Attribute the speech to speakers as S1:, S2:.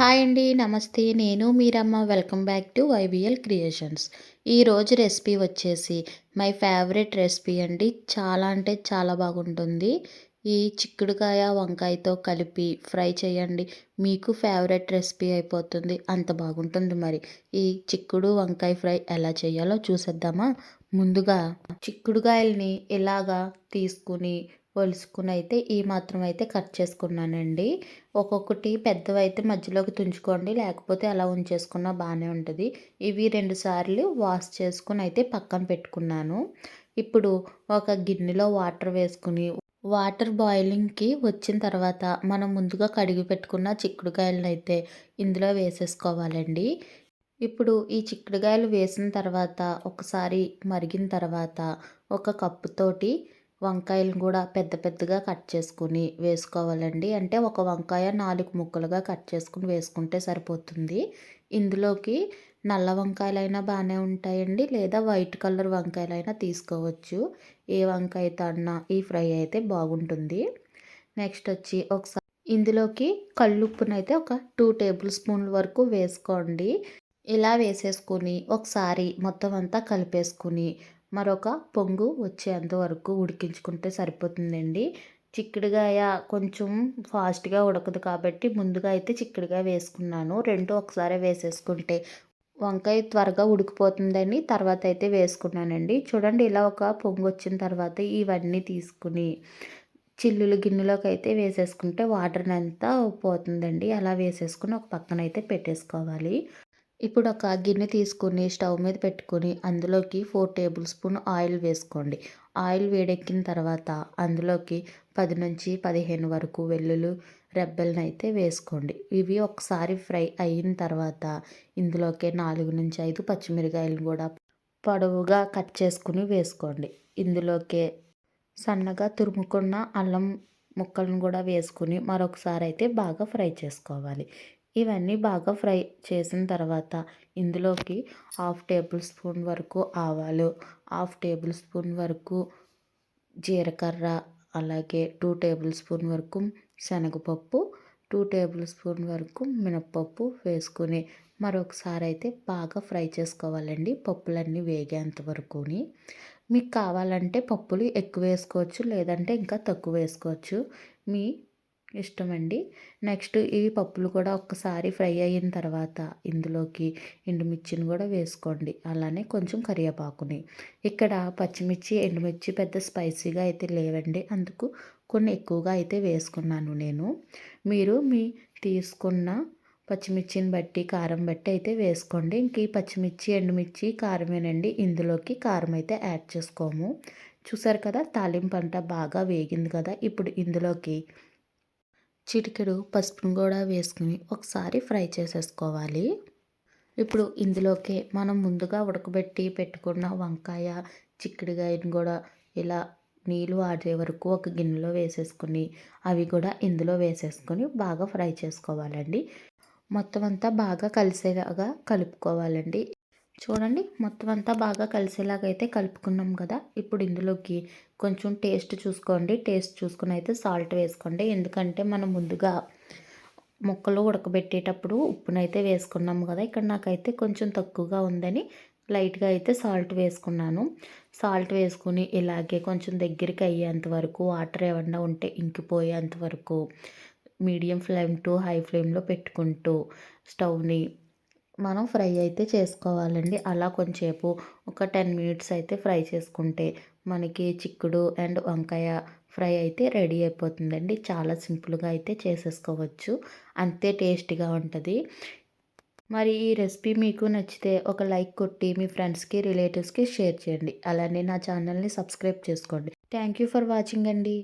S1: Hi అండి నమస్తే. నేను మీరమ్మ. Welcome back to YBL creations. ఈరోజు రెసిపీ వచ్చేసి మై ఫేవరెట్ రెసిపీ అండి. చాలా అంటే చాలా బాగుంటుంది. ఈ చిక్కుడుకాయ వంకాయతో కలిపి ఫ్రై చేయండి. మీకు ఫేవరెట్ రెసిపీ అయిపోతుంది. అంత బాగుంటుంది మరి. ఈ చిక్కుడు వంకాయ ఫ్రై ఎలా చేయాలో చూసేద్దామా? ముందుగా చిక్కుడుకాయల్ని ఇలాగా తీసుకుని వలుసుకుని అయితే ఈ మాత్రం అయితే కట్ చేసుకున్నానండి. ఒక్కొక్కటి పెద్దవైతే మధ్యలోకి తుంచుకోండి. లేకపోతే అలా ఉంచేసుకున్నా బాగానే ఉంటుంది. ఇవి రెండు సార్లు వాష్ చేసుకుని అయితే పక్కన పెట్టుకున్నాను. ఇప్పుడు ఒక గిన్నెలో వాటర్ వేసుకుని వాటర్ బాయిలింగ్కి వచ్చిన తర్వాత మనం ముందుగా కడిగి పెట్టుకున్న చిక్కుడుకాయలను అయితే ఇందులో వేసేసుకోవాలండి. ఇప్పుడు ఈ చిక్కుడుకాయలు వేసిన తర్వాత ఒకసారి మరిగిన తర్వాత ఒక కప్పుతోటి వంకాయలను కూడా పెద్ద పెద్దగా కట్ చేసుకుని వేసుకోవాలండి. అంటే ఒక వంకాయ నాలుగు ముక్కలుగా కట్ చేసుకుని వేసుకుంటే సరిపోతుంది. ఇందులోకి నల్ల వంకాయలైనా బాగానే ఉంటాయండి. లేదా వైట్ కలర్ వంకాయలైనా తీసుకోవచ్చు. ఏ వంకాయతో అన్నా ఈ ఫ్రై అయితే బాగుంటుంది. నెక్స్ట్ వచ్చి ఒకసారి ఇందులోకి కళ్ళుప్పునైతే ఒక టూ టేబుల్ స్పూన్ల వరకు వేసుకోండి. ఇలా వేసేసుకొని ఒకసారి మొత్తం అంతా కలిపేసుకుని మరొక పొంగు వచ్చేంత వరకు ఉడికించుకుంటే సరిపోతుందండి. చిక్కుడుగాయ కొంచెం ఫాస్ట్గా ఉడకదు కాబట్టి ముందుగా అయితే చిక్కుడుగాయ వేసుకున్నాను. రెండు ఒకసారి వేసేసుకుంటే వంకాయ త్వరగా ఉడికిపోతుందని తర్వాత అయితే వేసుకున్నానండి. చూడండి ఇలా ఒక పొంగు వచ్చిన తర్వాత ఇవన్నీ తీసుకుని చిల్లులు గిన్నెలోకి అయితే వేసేసుకుంటే వాటర్ అంతా పోతుందండి. అలా వేసేసుకుని ఒక పక్కన అయితే పెట్టేసుకోవాలి. ఇప్పుడు ఒక గిన్నె తీసుకుని స్టవ్ మీద పెట్టుకొని అందులోకి ఫోర్ టేబుల్ స్పూన్ ఆయిల్ వేసుకోండి. ఆయిల్ వేడెక్కిన తర్వాత అందులోకి పది నుంచి పదిహేను వరకు వెల్లుల్లి రెబ్బలను అయితే వేసుకోండి. ఇవి ఒకసారి ఫ్రై అయిన తర్వాత ఇందులోకి నాలుగు నుంచి ఐదు పచ్చిమిరకాయలను కూడా పొడవుగా కట్ చేసుకుని వేసుకోండి. ఇందులోకి సన్నగా తురుముకున్న అల్లం ముక్కలను కూడా వేసుకుని మరొకసారి అయితే బాగా ఫ్రై చేసుకోవాలి. ఇవన్నీ బాగా ఫ్రై చేసిన తర్వాత ఇందులోకి హాఫ్ టేబుల్ స్పూన్ వరకు ఆవాలు హాఫ్ టేబుల్ స్పూన్ వరకు జీలకర్ర అలాగే టూ టేబుల్ స్పూన్ వరకు శనగపప్పు టూ టేబుల్ స్పూన్ వరకు మినప్పప్పు వేసుకుని మరొకసారి అయితే బాగా ఫ్రై చేసుకోవాలండి పప్పులన్నీ వేగేంత వరకుని. మీకు కావాలంటే పప్పులు ఎక్కువ వేసుకోవచ్చు లేదంటే ఇంకా తక్కువ వేసుకోవచ్చు. మీ ఇష్టం అండి నెక్స్ట్ ఈ పప్పులు కూడా ఒక్కసారి ఫ్రై అయిన తర్వాత ఇందులోకి ఎండుమిర్చిని కూడా వేసుకోండి. అలానే కొంచెం కరివేపాకుని. ఇక్కడ పచ్చిమిర్చి ఎండుమిర్చి పెద్ద స్పైసీగా అయితే లేవండి. అందుకు కొన్ని ఎక్కువగా అయితే వేసుకున్నాను నేను. మీరు మీ తీసుకున్న పచ్చిమిర్చిని బట్టి కారం బట్టి అయితే వేసుకోండి. ఇంక ఈ పచ్చిమిర్చి ఎండుమిర్చి కారమేనండి. ఇందులోకి కారం అయితే యాడ్ చేసుకోము. చూసారు కదా తాలింపు అంట బాగా వేగింది కదా. ఇప్పుడు ఇందులోకి చిటికెడు పసుపును కూడా వేసుకుని ఒకసారి ఫ్రై చేసేసుకోవాలి. ఇప్పుడు ఇందులోకి మనం ముందుగా ఉడకబెట్టి పెట్టుకున్న వంకాయ చిక్కుడుకాయని కూడా ఇలా నీళ్ళు ఆడే వరకు ఒక గిన్నెలో వేసేసుకుని అవి కూడా ఇందులో వేసేసుకొని బాగా ఫ్రై చేసుకోవాలండి. మొత్తం అంతా బాగా కలిసేలాగా కలుపుకోవాలండి. చూడండి మొత్తం అంతా బాగా కలిసేలాగా అయితే కలుపుకున్నాం కదా. ఇప్పుడు ఇందులోకి కొంచెం టేస్ట్ చూసుకోండి. టేస్ట్ చూసుకుని అయితే సాల్ట్ వేసుకోండి. ఎందుకంటే మనం ముందుగా ముక్కలు ఉడకబెట్టేటప్పుడు ఉప్పునైతే వేసుకున్నాము కదా. ఇక్కడ నాకైతే కొంచెం తక్కువగా ఉందని లైట్గా అయితే సాల్ట్ వేసుకున్నాను. సాల్ట్ వేసుకుని ఇలాగే కొంచెం దగ్గరికి అయ్యేంత వరకు వాటర్ ఏమన్నా ఉంటే ఇంకిపోయేంత వరకు మీడియం ఫ్లేమ్ టు హై ఫ్లేమ్లో పెట్టుకుంటూ స్టవ్ని మనం ఫ్రై అయితే చేసుకోవాలండి. అలా కొంచెంసేపు ఒక టెన్ మినిట్స్ అయితే ఫ్రై చేసుకుంటే మనకి చిక్కుడు అండ్ వంకాయ ఫ్రై అయితే రెడీ అయిపోతుందండి. చాలా సింపుల్గా అయితే చేసేసుకోవచ్చు. అంతే టేస్టీగా ఉంటుంది. మరి ఈ రెసిపీ మీకు నచ్చితే ఒక లైక్ కొట్టి మీ ఫ్రెండ్స్కి రిలేటివ్స్కి షేర్ చేయండి. అలానే నా ఛానల్ని సబ్స్క్రైబ్ చేసుకోండి. థ్యాంక్ యూ ఫర్ వాచింగ్ అండి.